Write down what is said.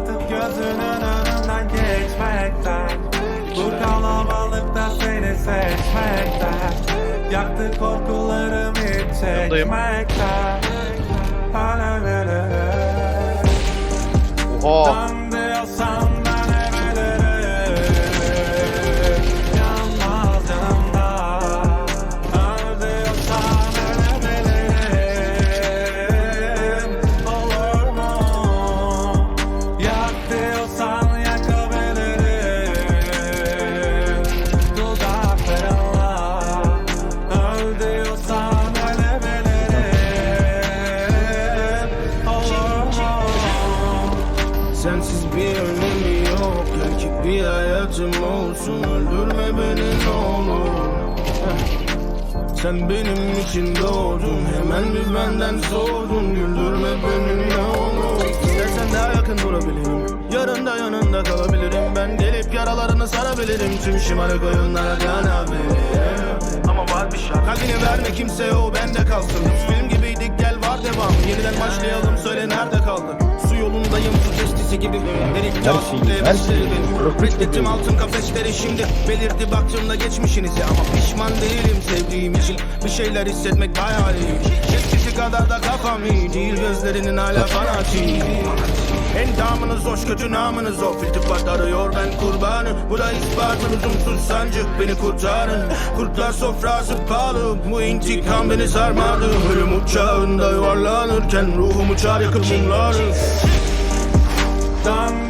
artık gözünün önünden geçmekten. Bu kalabalıkta seni seçmekten. Yaktı korkularımı çekmekten. Alev Oha Sensiz bir önemi yok. Gerçek bir hayatım olsun. Öldürme beni ne olur. Sen benim için doğdun. Hemen bir benden sordun Güldürme beni ne olur. İstersen daha yakın durabilirim. Yarın da yanında kalabilirim. Ben gelip yaralarını sarabilirim. Tüm şımarık oyunlara kanabilirim Ama var bir şart Kalbini verme kimseye o bende kalsın. Film gibiydik gel var devam. Yeniden başlayalım söyle nerede testisi gibi casus her şeyi. Reddettim altın kafesleri şimdi Belirdi. Baktığımda geçmişinizi Ama pişman değilim sevdiğim için. Bir şeyler hissetmek hayaliyim Eskisi kadar da kafam iyi değil. Gözlerinin hala fanatik Endamınız hoş kötü namınız o. İltifat arıyor ben kurbanı Bu da ispatı lüzumsuz sancı. Beni kurtarın. Kurtlar sofrası pahalı. Bu intikam beni sarmadı. Ölüm uçağında yuvarlanırken Ruhum uçar yakıp mumları done.